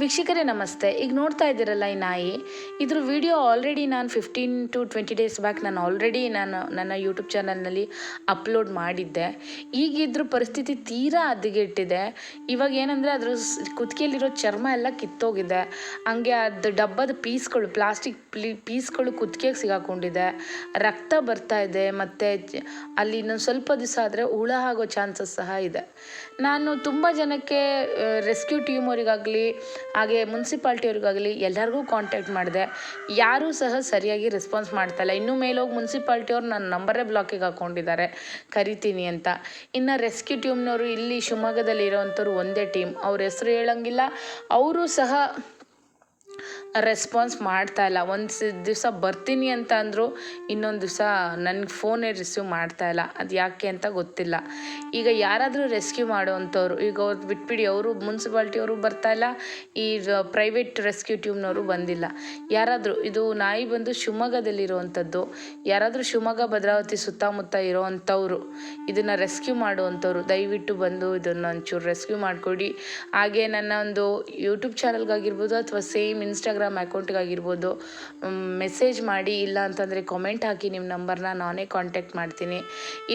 ವೀಕ್ಷಕರೇ, ನಮಸ್ತೆ. ಈಗ ನೋಡ್ತಾ ಇದ್ದೀರಲ್ಲ ಈ ನಾಯಿ. ಇದ್ರ ವಿಡಿಯೋ ಆಲ್ರೆಡಿ ನಾನು fifteen to twenty days back ನಾನು ಆಲ್ರೆಡಿ ನಾನು ನನ್ನ ಯೂಟ್ಯೂಬ್ ಚಾನಲ್ನಲ್ಲಿ ಅಪ್ಲೋಡ್ ಮಾಡಿದ್ದೆ. ಈಗ ಇದ್ರ ಪರಿಸ್ಥಿತಿ ತೀರಾ ಹದಗೆಟ್ಟಿದೆ. ಇವಾಗ ಏನಂದರೆ ಅದ್ರ ಕುತ್ತಿಗೆಯಲ್ಲಿರೋ ಚರ್ಮ ಎಲ್ಲ ಕಿತ್ತೋಗಿದೆ. ಹಂಗೆ ಅದು ಡಬ್ಬದ ಪೀಸ್ಗಳು ಪ್ಲಾಸ್ಟಿಕ್ ಪ್ಲೀ ಪೀಸ್ಗಳು ಕುತ್ತಿಗೆಗೆ ಸಿಗಾಕೊಂಡಿದೆ. ರಕ್ತ ಬರ್ತಾ ಇದೆ ಮತ್ತು ಅಲ್ಲಿ ಇನ್ನೊಂದು ಸ್ವಲ್ಪ ದಿವಸ ಆದರೆ ಹುಳ ಆಗೋ ಚಾನ್ಸಸ್ ಸಹ ಇದೆ. ನಾನು ತುಂಬ ಜನಕ್ಕೆ ರೆಸ್ಕ್ಯೂ ಟೀಮವರಿಗಾಗಲಿ ಹಾಗೆ ಮುನ್ಸಿಪಾಲ್ಟಿಯವ್ರಿಗಾಗಲಿ ಎಲ್ಲರಿಗೂ ಕಾಂಟ್ಯಾಕ್ಟ್ ಮಾಡಿದೆ. ಯಾರೂ ಸಹ ಸರಿಯಾಗಿ ರೆಸ್ಪಾನ್ಸ್ ಮಾಡ್ತಾಯಿಲ್ಲ ಇನ್ನೂ ಮೇಲೋಗಿ ಮುನ್ಸಿಪಾಲ್ಟಿಯವ್ರು ನನ್ನ ನಂಬರೇ ಬ್ಲಾಕಿಗೆ ಹಾಕ್ಕೊಂಡಿದ್ದಾರೆ ಕರಿತೀನಿ ಅಂತ. ಇನ್ನು ರೆಸ್ಕ್ಯೂ ಟೀಮ್ನವರು ಇಲ್ಲಿ ಶಿವಮೊಗ್ಗದಲ್ಲಿ ಇರೋವಂಥವ್ರು ಒಂದೇ ಟೀಮ್ ಅವ್ರ ಹೆಸರು ಹೇಳಂಗಿಲ್ಲ. ಅವರು ಸಹ ರೆಸ್ಪಾನ್ಸ್ ಮಾಡ್ತಾ ಇಲ್ಲ. ಒಂದು ದಿವಸ ಬರ್ತೀನಿ ಅಂತ ಅಂದರು ಇನ್ನೊಂದು ದಿವಸ ನನಗೆ ಫೋನೇ ರಿಸೀವ್ ಮಾಡ್ತಾ ಇಲ್ಲ. ಅದು ಯಾಕೆ ಅಂತ ಗೊತ್ತಿಲ್ಲ. ಈಗ ಯಾರಾದರೂ ರೆಸ್ಕ್ಯೂ ಮಾಡೋವಂಥವ್ರು, ಈಗ ಅವ್ರು ಬಿಟ್ಬಿಡಿ, ಅವರು ಮುನ್ಸಿಪಾಲ್ಟಿಯವರು ಬರ್ತಾ ಇಲ್ಲ, ಈ ಪ್ರೈವೇಟ್ ರೆಸ್ಕ್ಯೂ ಟ್ಯೂಮ್ನವರು ಬಂದಿಲ್ಲ. ಯಾರಾದರೂ, ಇದು ನಾಯಿ ಬಂದು ಶಿವಮೊಗ್ಗದಲ್ಲಿರುವಂಥದ್ದು, ಯಾರಾದರೂ ಶಿವಮೊಗ್ಗ, ಭದ್ರಾವತಿ ಸುತ್ತಮುತ್ತ ಇರೋವಂಥವ್ರು, ಇದನ್ನು ರೆಸ್ಕ್ಯೂ ಮಾಡುವಂಥವ್ರು, ದಯವಿಟ್ಟು ಬಂದು ಇದನ್ನು ಒಂಚೂರು ರೆಸ್ಕ್ಯೂ ಮಾಡಿಕೊಡಿ. ಹಾಗೆ ನನ್ನ ಒಂದು ಯೂಟ್ಯೂಬ್ ಚಾನಲ್ಗಾಗಿರ್ಬೋದು ಅಥವಾ ಸೇಮ್ ಇನ್ಸ್ಟಾಗ್ರಾಮ್ ಅಕೌಂಟ್ಗಾಗಿರ್ಬೋದು ಮೆಸೇಜ್ ಮಾಡಿ ಇಲ್ಲ ಅಂತಂದರೆ ಕಾಮೆಂಟ್ ಹಾಕಿ ನಿಮ್ಮ ನಂಬರ್ನ ನಾನೇ ಕಾಂಟ್ಯಾಕ್ಟ್ ಮಾಡ್ತೀನಿ.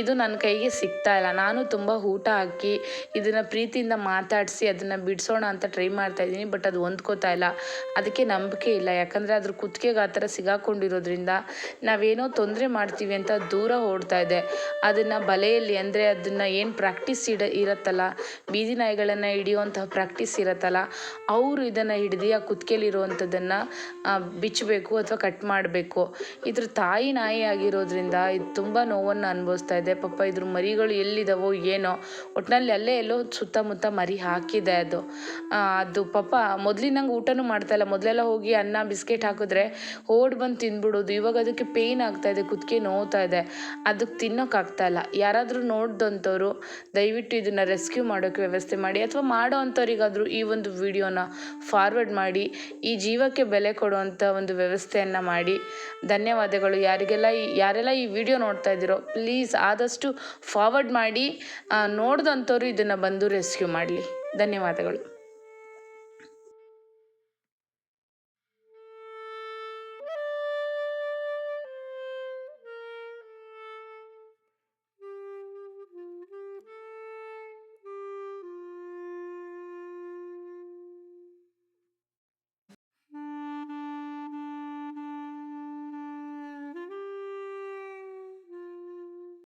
ಇದು ನನ್ನ ಕೈಗೆ ಸಿಗ್ತಾ ಇಲ್ಲ. ನಾನು ತುಂಬ ಊಟ ಹಾಕಿ ಇದನ್ನು ಪ್ರೀತಿಯಿಂದ ಮಾತಾಡಿಸಿ ಅದನ್ನು ಬಿಡಿಸೋಣ ಅಂತ ಟ್ರೈ ಮಾಡ್ತಾ ಇದ್ದೀನಿ ಬಟ್ ಅದು ಹೊಂದ್ಕೋತಾ ಇಲ್ಲ. ಅದಕ್ಕೆ ನಂಬಿಕೆ ಇಲ್ಲ. ಯಾಕಂದರೆ ಅದ್ರ ಕುತ್ತಿಗೆಗೆ ಆ ಥರ ಸಿಗಾಕೊಂಡಿರೋದ್ರಿಂದ ನಾವೇನೋ ತೊಂದರೆ ಮಾಡ್ತೀವಿ ಅಂತ ದೂರ ಓಡ್ತಾ ಇದೆ. ಅದನ್ನು ಬಲೆಯಲ್ಲಿ ಅಂದರೆ ಅದನ್ನು ಏನು ಪ್ರಾಕ್ಟೀಸ್ ಇಡ, ಇರುತ್ತಲ್ಲ, ಬೀದಿ ನಾಯಿಗಳನ್ನು ಹಿಡಿಯುವಂತಹ ಪ್ರಾಕ್ಟೀಸ್ ಇರುತ್ತಲ್ಲ, ಅವರು ಇದನ್ನು ಹಿಡಿದು ಆ ಕುತ್ತಿಗೆಲಿರುವಂಥದ್ದನ್ನು ಬಿಚ್ಚಬೇಕು ಅಥವಾ ಕಟ್ ಮಾಡಬೇಕು. ಇದ್ರ ತಾಯಿ ನಾಯಿ ಆಗಿರೋದ್ರಿಂದ ಇದು ತುಂಬ ನೋವನ್ನು ಅನುಭವಿಸ್ತಾ ಇದೆ. ಪಾಪ ಇದ್ರ ಮರಿಗಳು ಎಲ್ಲಿದ್ದಾವೋ ಏನೋ ಒಟ್ಟಿನಲ್ಲಿ ಅಲ್ಲೇ ಎಲ್ಲೋ ಸುತ್ತಮುತ್ತ ಮರಿ ಹಾಕಿದೆ ಅದು. ಅದು ಪಾಪ ಮೊದಲಿನಂಗೆ ಊಟನೂ ಮಾಡ್ತಾ ಇಲ್ಲ. ಮೊದಲೆಲ್ಲ ಹೋಗಿ ಅನ್ನ, ಬಿಸ್ಕೆಟ್ ಹಾಕಿದ್ರೆ ಓಡ್ ಬಂದು ತಿಂದ್ಬಿಡೋದು ಇವಾಗ ಅದಕ್ಕೆ ಪೇಯ್ನ್ ಆಗ್ತಾ ಇದೆ ಕುತ್ತಿಗೆ ನೋವ್ತಾ ಇದೆ. ಅದಕ್ಕೆ ತಿನ್ನೋಕ್ಕಾಗ್ತಾ ಇಲ್ಲ. ಯಾರಾದರೂ ನೋಡ್ದಂಥವ್ರು ದಯವಿಟ್ಟು ಇದನ್ನು ರೆಸ್ಕ್ಯೂ ಮಾಡೋಕ್ಕೆ ವ್ಯವಸ್ಥೆ ಮಾಡಿ, ಅಥವಾ ಮಾಡೋ ಅಂಥವ್ರಿಗಾದರೂ ಈ ಒಂದು ವಿಡಿಯೋನ ಫಾರ್ವರ್ಡ್ ಮಾಡಿ. ಈ ಜೀವಕ್ಕೆ ಬೆಲೆ ಕೊಡುವಂಥ ಒಂದು ವ್ಯವಸ್ಥೆಯನ್ನು ಮಾಡಿ. ಧನ್ಯವಾದಗಳು. ಯಾರಿಗೆಲ್ಲ ಈ, ಯಾರೆಲ್ಲ ಈ ವಿಡಿಯೋ ನೋಡ್ತಾ ಇದ್ದೀರೋ ಪ್ಲೀಸ್ ಆದಷ್ಟು ಫಾರ್ವರ್ಡ್ ಮಾಡಿ ನೋಡ್ದಂಥವ್ರು ಇದನ್ನು ಬಂದು ರೆಸ್ಕ್ಯೂ ಮಾಡಲಿ. ಧನ್ಯವಾದಗಳು.